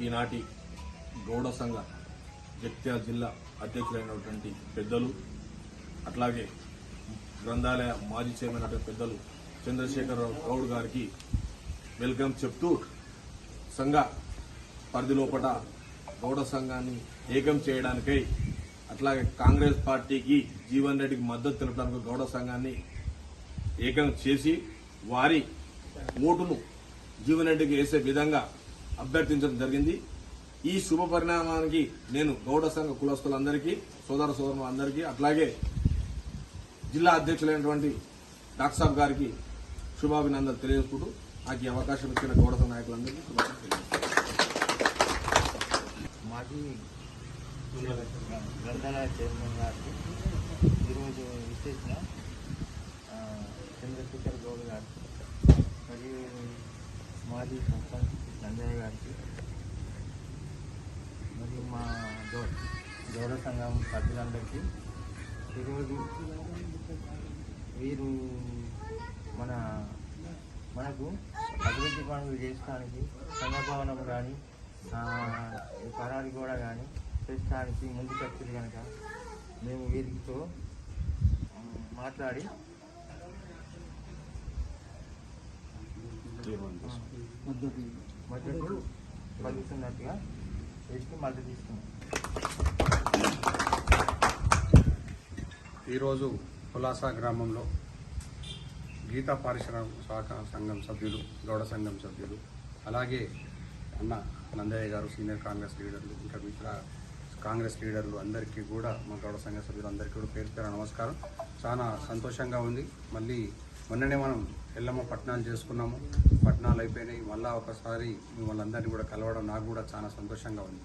ఈనాటి గౌడ సంఘ జగిత్యాల జిల్లా అధ్యక్షులైనటువంటి పెద్దలు అట్లాగే గ్రంథాలయ మాజీ చైర్మన్ పెద్దలు చంద్రశేఖరరావు గౌడ్ గారికి వెల్కమ్ చెప్తూ సంఘ పరిధి లోపల గౌడ సంఘాన్ని ఏకం చేయడానికై అట్లాగే కాంగ్రెస్ పార్టీకి జీవన్ రెడ్డికి మద్దతు తెలపడానికి గౌడ సంఘాన్ని ఏకం చేసి వారి ఓటును జీవన్ రెడ్డికి వేసే విధంగా అభ్యర్థించడం జరిగింది. ఈ శుభ పరిణామానికి నేను గౌడ సంఘ కులస్తులందరికీ సోదర సోదరులందరికీ అట్లాగే జిల్లా అధ్యక్షులైనటువంటి డాక్టర్ సాబ్ గారికి శుభాభినందనలు తెలియజేసుకుంటూ నాకు ఈ అవకాశం ఇచ్చిన గౌడ సంఘ నాయకులందరికీ శుభాకాంక్షలు మాజీ గ్రంథాలయ చైర్మన్ గారికి ఈరోజు చంద్రశేఖర్ గౌడ్ మరియు మాజీ సర్పంచ్ సంజయ్ గారికి మరియు మా గౌర గౌరవ సంఘం సభ్యులందరికీ ఈరోజు వీరు మన మనకు అభివృద్ధి పనులు చేసుకోవడానికి సంఘభవనం కానీ పరారి కూడా కానీ చేసడానికి ముందుకు ఖర్చులు కనుక మేము వీరితో మాట్లాడి ఈరోజు పులాస గ్రామంలో గీతా పారిశ్రామిక శాఖ సంఘం సభ్యులు గౌడ సంఘం సభ్యులు అలాగే అన్న నందయ్య గారు సీనియర్ కాంగ్రెస్ లీడర్లు ఇంకా మిత్ర కాంగ్రెస్ లీడర్లు అందరికీ కూడా మా గౌడ సంఘ సభ్యులు అందరికీ కూడా పేరు పేరు నమస్కారం. చాలా సంతోషంగా ఉంది. మళ్ళీ మొన్ననే మనం ఎల్లమ్మ పట్టణాలు చేసుకున్నాము. పట్టణాలు అయిపోయినాయి. మళ్ళీ ఒకసారి మిమ్మల్ని అందరినీ కూడా కలవడం నాకు కూడా చాలా సంతోషంగా ఉంది.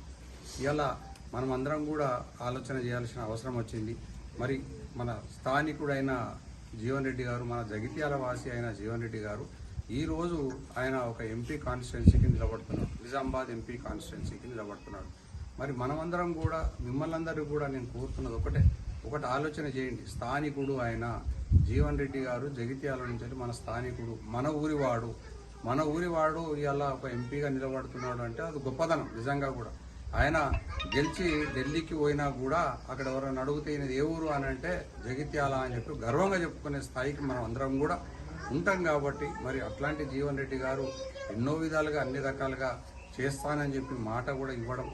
ఇవాళ మనం అందరం కూడా ఆలోచన చేయాల్సిన అవసరం వచ్చింది. మరి మన స్థానికుడైన జీవన్ రెడ్డి గారు మన జగిత్యాల వాసి అయిన జీవన్ రెడ్డి గారు ఈరోజు ఆయన ఒక ఎంపీ కాన్స్టిట్యున్సీకి నిలబడుతున్నాడు నిజామాబాద్ ఎంపీ కాన్స్టిట్యున్సీకి నిలబడుతున్నాడు మరి మనమందరం కూడా మిమ్మల్ని అందరూ కూడా నేను కోరుతున్నది ఒకటే. ఒకటి ఆలోచన చేయండి. స్థానికుడు ఆయన జీవన్ రెడ్డి గారు జగిత్యాల నుంచి మన స్థానికుడు మన ఊరివాడు. మన ఊరివాడు ఇవాళ ఒక ఎంపీగా నిలబడుతున్నాడు అంటే అది గొప్పదనం నిజంగా కూడా. ఆయన గెలిచి ఢిల్లీకి పోయినా కూడా అక్కడ ఎవరైనా అడిగితే ఈయన ఏ ఊరు అని అంటే జగిత్యాల అని చెప్పి గర్వంగా చెప్పుకునే స్థాయికి మనం అందరం కూడా ఉంటాం కాబట్టి మరి అట్లాంటి జీవన్ రెడ్డి గారు ఎన్నో విధాలుగా అన్ని రకాలుగా చేస్తానని చెప్పి మాట కూడా ఇవ్వడం.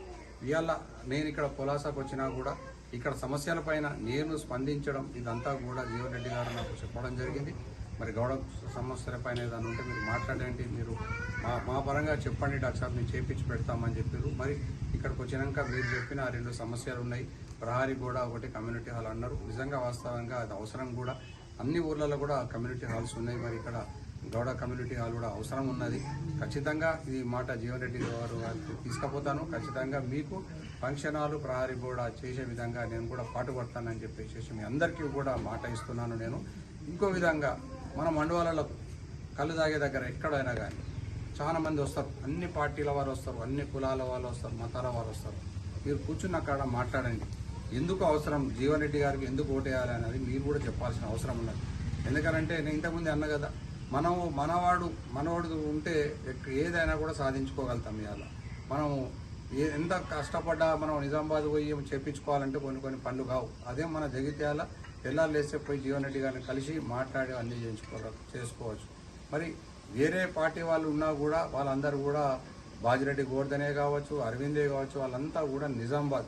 ఇవాళ నేను ఇక్కడ పొలాసాకు వచ్చినా కూడా ఇక్కడ సమస్యలపైన నేను స్పందించడం ఇదంతా కూడా జీవన్ రెడ్డి గారు నాకు చెప్పడం జరిగింది. మరి గౌడ సమస్యలపైన ఏదైనా ఉంటే మీరు మాట్లాడండి మీరు మా మా పరంగా చెప్పండి డాక్టర్ సాబ్ నేను చేపించి పెడతామని చెప్పారు. మరి ఇక్కడికి వచ్చినాక మీరు చెప్పిన రెండు సమస్యలు ఉన్నాయి. ప్రహారీ కూడా ఒకటి కమ్యూనిటీ హాల్ అన్నారు. నిజంగా వాస్తవంగా అది అవసరం కూడా. అన్ని ఊర్లలో కూడా కమ్యూనిటీ హాల్స్ ఉన్నాయి. మరి ఇక్కడ గౌడ కమ్యూనిటీ హాల్ కూడా అవసరం ఉన్నది. ఖచ్చితంగా ఈ మాట జీవన్ రెడ్డి గారు తీసుకుపోతాను. ఖచ్చితంగా మీకు ఫంక్షన్ హాల్ ప్రహరీ కూడా చేసే విధంగా నేను కూడా పాటుపడతానని చెప్పేసి మీ అందరికీ కూడా మాట ఇస్తున్నాను నేను. ఇంకో విధంగా మన మండవాలలో కళ్ళు తాగే దగ్గర ఎక్కడైనా కానీ చాలా మంది వస్తారు. అన్ని పార్టీల వారు వస్తారు అన్ని కులాల వాళ్ళు వస్తారు మతాల వారు వస్తారు. మీరు కూర్చున్న కాడ మాట్లాడండి. ఎందుకు అవసరం? జీవన్ రెడ్డి గారికి ఎందుకు ఓటేయాలి అనేది మీరు కూడా చెప్పాల్సిన అవసరం ఉన్నది. ఎందుకనంటే నేను ఇంతకుముందు అన్న కదా మనం మనవాడు మనవాడు ఉంటే ఏదైనా కూడా సాధించుకోగలుగుతాం ఇవాళ. మనం ఎంత కష్టపడ్డా మనం నిజామాబాద్ పోయి చేపించుకోవాలంటే కొన్ని కొన్ని పనులు కావు. అదే మన జగిత్యాల పిల్లలు లేస్తే పోయి జీవన్ రెడ్డి గారిని కలిసి మాట్లాడి అన్నీ చేయించుకో చేసుకోవచ్చు. మరి వేరే పార్టీ వాళ్ళు ఉన్నా కూడా వాళ్ళందరూ కూడా బాజిరెడ్డి గోర్ధనే కావచ్చు అరవిందే కావచ్చు వాళ్ళంతా కూడా నిజామాబాద్.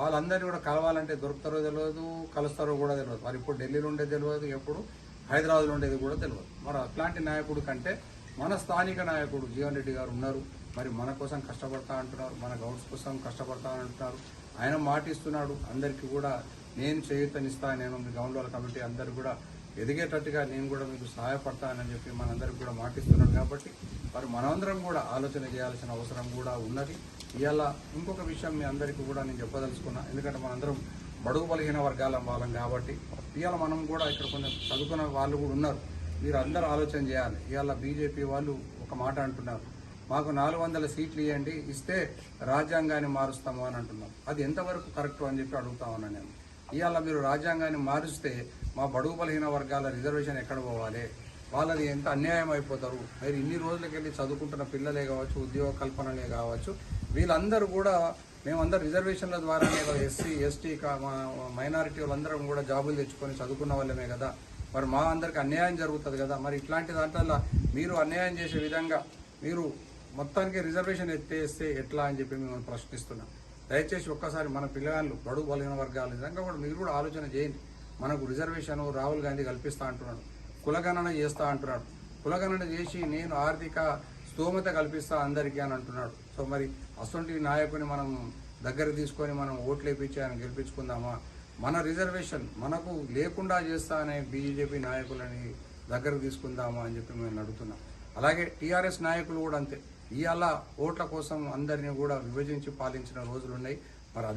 వాళ్ళందరినీ కూడా కలవాలంటే దొరుకుతారో తెలియదు కలుస్తారో కూడా తెలియదు మరి ఇప్పుడు ఢిల్లీలో ఉండేది తెలియదు ఎప్పుడు హైదరాబాద్లో ఉండేది కూడా తెలియదు మరి అట్లాంటి నాయకుడు కంటే మన స్థానిక నాయకుడు జీవన్ రెడ్డి గారు ఉన్నారు. మరి మన కోసం కష్టపడతా అంటున్నారు మన గౌడ్స్ కోసం కష్టపడతా అంటున్నారు. ఆయన మాటిస్తున్నాడు అందరికీ కూడా నేను చేయూతనిస్తా నేను మీ గౌండ్ల కమిటీ అందరు కూడా ఎదిగేటట్టుగా నేను కూడా మీకు సహాయపడతానని చెప్పి మనందరికి కూడా మాటిస్తున్నాడు కాబట్టి మరి మనందరం కూడా ఆలోచన చేయాల్సిన అవసరం కూడా ఉన్నది. ఇవాళ ఇంకొక విషయం మీ అందరికీ కూడా నేను చెప్పదలుచుకున్నా. ఎందుకంటే మనందరం బడుగు బలహీన వర్గాల వాళ్ళం కాబట్టి ఇవాళ మనం కూడా ఇక్కడ కొంచెం చదువుకున్న వాళ్ళు కూడా ఉన్నారు. మీరు అందరూ ఆలోచన చేయాలి. ఇవాళ బీజేపీ వాళ్ళు ఒక మాట అంటున్నారు. మాకు నాలుగు వందల సీట్లు ఇవ్వండి ఇస్తే రాజ్యాంగాన్ని మారుస్తాము అని అంటున్నాం. అది ఎంతవరకు కరెక్ట్ అని చెప్పి అడుగుతా ఉన్నాను నేను. ఇవాళ మీరు రాజ్యాంగాన్ని మారుస్తే మా బడుగు బలహీన వర్గాల రిజర్వేషన్ ఎక్కడ పోవాలి? వాళ్ళది ఎంత అన్యాయం అయిపోతారు? మరి ఇన్ని రోజులకెళ్ళి చదువుకుంటున్న పిల్లలే కావచ్చు ఉద్యోగ కల్పనలే కావచ్చు వీళ్ళందరూ కూడా మేమందరూ రిజర్వేషన్ల ద్వారానే ఎస్సీ ఎస్టీ మైనారిటీ వాళ్ళందరం కూడా జాబులు తెచ్చుకొని చదువుకున్న వాళ్ళమే కదా. మరి మా అందరికి అన్యాయం జరుగుతుంది కదా. మరి ఇట్లాంటి దాంట్లో మీరు అన్యాయం చేసే విధంగా మీరు మొత్తానికి రిజర్వేషన్ ఎత్తేస్తే ఎట్లా అని చెప్పి మేము ప్రశ్నిస్తున్నాం. దయచేసి ఒక్కసారి మన పిల్లగాళ్ళు బడుగు బలహీన వర్గాల విధంగా కూడా మీరు కూడా ఆలోచన చేయండి. మనకు రిజర్వేషన్ రాహుల్ గాంధీ కల్పిస్తా అంటున్నాడు కులగణన చేస్తా అంటున్నాడు. కులగణన చేసి నేను ఆర్థిక స్తోమత కల్పిస్తా అందరికీ అని అంటున్నాడు. సో మరి అసొంటి నాయకుని మనం దగ్గర తీసుకొని మనం ఓట్లు వేయించి ఆయన గెలిపించుకుందామా? మన రిజర్వేషన్ మనకు లేకుండా చేస్తా అనే బీజేపీ నాయకులని దగ్గరకు తీసుకుందామా అని చెప్పి మేము అడుగుతున్నాం. అలాగే టీఆర్ఎస్ నాయకులు కూడా అంతే. ఇవాళ ఓట్ల కోసం అందరినీ కూడా విభజించి పాలించిన రోజులున్నాయి.